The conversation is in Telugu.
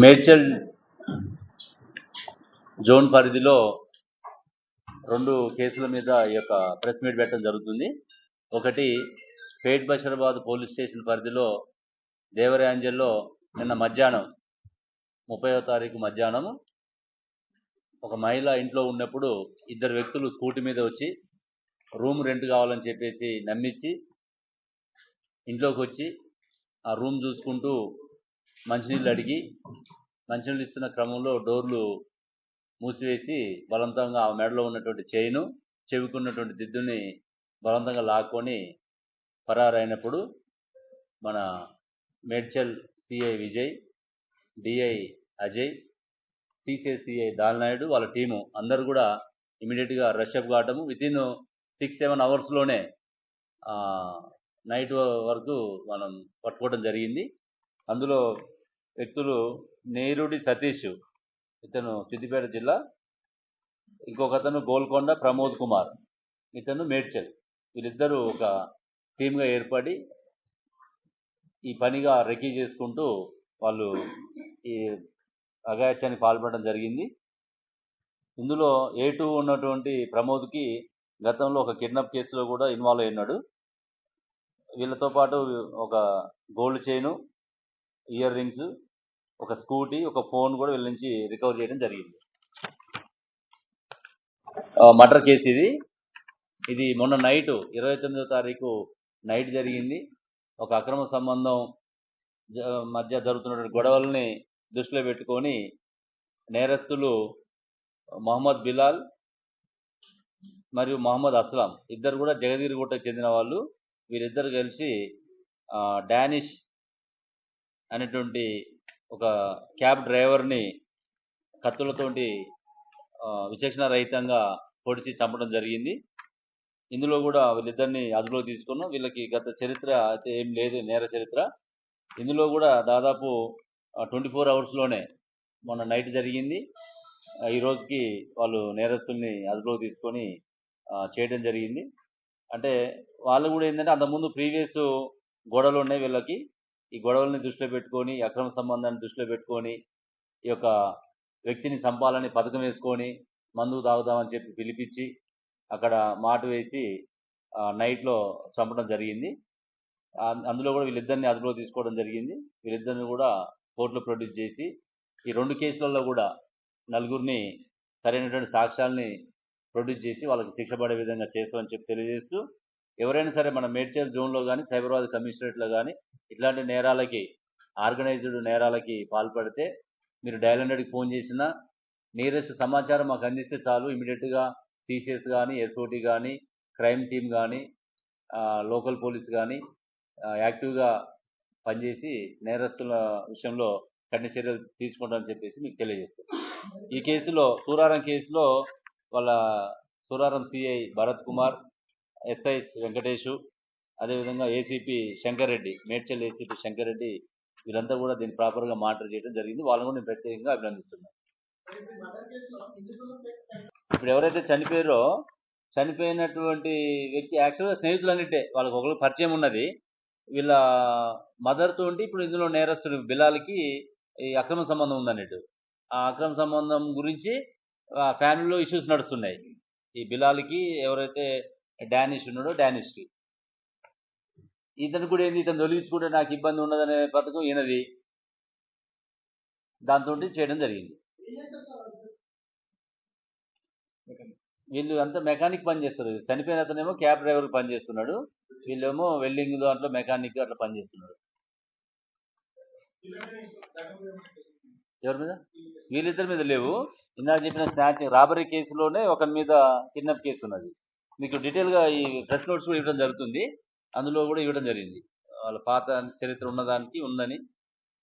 మేడ్చల్ జోన్ పరిధిలో రెండు కేసుల మీద ఈ యొక్క ప్రెస్ మీట్ పెట్టడం జరుగుతుంది. ఒకటి పేట్ బషరాబాద్ పోలీస్ స్టేషన్ పరిధిలో దేవరాంజల్లో నిన్న మధ్యాహ్నం ముప్పైవ తారీఖు మధ్యాహ్నం ఒక మహిళ ఇంట్లో ఉన్నప్పుడు ఇద్దరు వ్యక్తులు స్కూటీ మీద వచ్చి రూమ్ రెంట్ కావాలని చెప్పేసి నమ్మించి ఇంట్లోకి వచ్చి ఆ రూమ్ చూసుకుంటూ మంచినీళ్ళు అడిగి మంచినీళ్ళు ఇస్తున్న క్రమంలో డోర్లు మూసివేసి బలవంతంగా ఆ మెడలో ఉన్నటువంటి చైను చెవికున్నటువంటి దిద్దుని బలవంతంగా లాక్కొని పరారైనప్పుడు మన Medchal CI Vijay DI Ajay CCI Dal Naidu వాళ్ళ టీము అందరు కూడా ఇమీడియట్గా రష్అప్ కావటము వితిన్ సిక్స్ సెవెన్ అవర్స్లోనే నైట్ వరకు మనం పట్టుకోవడం జరిగింది. అందులో వ్యక్తులు నేరుడి సతీష్ ఇతను సిద్దిపేట జిల్లా ఇంకొక అతను గోల్కొండ ప్రమోద్ కుమార్ ఇతను మేడ్చల్. వీళ్ళిద్దరూ ఒక టీమ్గా ఏర్పడి ఈ పనిగా రెక్కీ చేసుకుంటూ వాళ్ళు ఈ అగాయత్యానికి పాల్పడడం జరిగింది. ఇందులో ఏ టూ ఉన్నటువంటి ప్రమోద్కి గతంలో ఒక కిడ్నాప్ కేసులో కూడా ఇన్వాల్వ్ అయినాడు వీళ్ళతో పాటు ఒక గోల్డ్ చైను ఇయర్ రింగ్స్ ఒక స్కూటీ ఒక ఫోన్ కూడా వీళ్ళ నుంచి రికవర్ చేయడం జరిగింది. మర్డర్ కేసు ఇది. ఇది మొన్న నైట్ ఇరవై తొమ్మిదో తారీఖు నైట్ జరిగింది. ఒక అక్రమ సంబంధం మధ్య జరుగుతున్నటువంటి గొడవల్ని దృష్టిలో పెట్టుకొని నేరస్తులు మహమ్మద్ బిలాల్ మరియు మహమ్మద్ అస్లాం ఇద్దరు కూడా జగదీర్గుట్టకు చెందిన వాళ్ళు. వీరిద్దరు కలిసి డానిష్ అనేటువంటి ఒక క్యాబ్ డ్రైవర్ని కత్తులతోటి విచక్షణ రహితంగా పొడిచి చంపడం జరిగింది. ఇందులో కూడా వీళ్ళిద్దరిని అదుపులో తీసుకున్నాం. వీళ్ళకి గత చరిత్ర అయితే ఏం లేదు నేర చరిత్ర. ఇందులో కూడా దాదాపు ట్వంటీ ఫోర్ అవర్స్లోనే మొన్న నైట్ జరిగింది. ఈ రోజుకి వాళ్ళు నేరస్తుల్ని అదుపులో తీసుకొని చేయడం జరిగింది. అంటే వాళ్ళు కూడా ఏంటంటే అంతకుముందు ప్రీవియస్ గొడవలు ఉన్నాయి వీళ్ళకి. ఈ గొడవల్ని దృష్టిలో పెట్టుకొని అక్రమ సంబంధాన్ని దృష్టిలో పెట్టుకొని ఈ యొక్క వ్యక్తిని చంపాలని పథకం వేసుకొని మందు తాగుదామని చెప్పి పిలిపించి అక్కడ మాట వేసి నైట్లో చంపడం జరిగింది. అందులో కూడా వీళ్ళిద్దరిని అదుపులో తీసుకోవడం జరిగింది. వీళ్ళిద్దరిని కూడా కోర్టులో ప్రొడ్యూస్ చేసి ఈ రెండు కేసులలో కూడా నలుగురిని సరైనటువంటి సాక్ష్యాల్ని ప్రొడ్యూస్ చేసి వాళ్ళకి శిక్ష పడే విధంగా చేస్తామని చెప్పి తెలియజేస్తూ ఎవరైనా సరే మన మేడ్చల్ జోన్లో కానీ సైబరాబాద్ కమిషనరేట్లో కానీ ఇట్లాంటి నేరాలకి ఆర్గనైజ్డ్ నేరాలకి పాల్పడితే మీరు డయల్ హండ్రెడ్కి ఫోన్ చేసినా నియరెస్ట్ సమాచారం మాకు అందిస్తే చాలు. ఇమీడియట్గా సిసిఎస్ కానీ ఎస్ఓటి కానీ క్రైమ్ టీమ్ కానీ లోకల్ పోలీస్ కానీ యాక్టివ్గా పనిచేసి నేరస్తుల విషయంలో కఠిన చర్యలు తీసుకుంటామని చెప్పేసి మీకు తెలియజేస్తాం ఈ కేసులో సూరారం కేసులో వాళ్ళ సూరారం సిఐ భరత్ కుమార్ ఎస్ఐ వెంకటేషు అదేవిధంగా ఏసీపీ శంకర్ రెడ్డి మేడ్చల్ ఏసీపీ శంకర్ రెడ్డి వీళ్ళంతా కూడా దీన్ని ప్రాపర్గా మానిటర్ చేయడం జరిగింది. వాళ్ళని కూడా నేను ప్రత్యేకంగా అభినందిస్తున్నాను. ఇప్పుడు ఎవరైతే చనిపోయారో చనిపోయినటువంటి వ్యక్తి యాక్చువల్గా స్నేహితులు అన్నిటే వాళ్ళకి ఒకరు పరిచయం ఉన్నది. వీళ్ళ మదర్తో తోటి ఇప్పుడు ఇందులో నేరస్తుడు బిలాల్కి ఈ అక్రమ సంబంధం ఉందన్నట్టు. ఆ అక్రమ సంబంధం గురించి ఆ ఫ్యామిలీలో ఇష్యూస్ నడుస్తున్నాయి. ఈ బిలాల్కి ఎవరైతే డానిష్ ఉన్నాడు డానిష్కి. ఇతను కూడా ఏంది? ఇతను తొలగించుకుంటే నాకు ఇబ్బంది ఉండదనే పథకం ఈయనది. దాంతో చేయడం జరిగింది. వీళ్ళు అంతా మెకానిక్ పని చేస్తారు. చనిపోయిన అతనేమో క్యాబ్ డ్రైవర్ పని చేస్తున్నాడు. వీళ్ళేమో వెల్డింగ్ దాంట్లో మెకానిక్ అట్లా పనిచేస్తున్నాడు ఎవరి మీద? వీళ్ళిద్దరి మీద లేవు. ఇందాక చెప్పిన స్నాచ్ రాబరీ కేసులోనే ఒకరి మీద కిడ్నాప్ కేసు ఉన్నది. మీకు డీటెయిల్గా ఈ ప్రెస్ నోట్స్ కూడా ఇవ్వడం జరుగుతుంది. అందులో కూడా ఇవ్వడం జరిగింది. వాళ్ళ పాత చరిత్ర ఉన్నదానికి ఉందని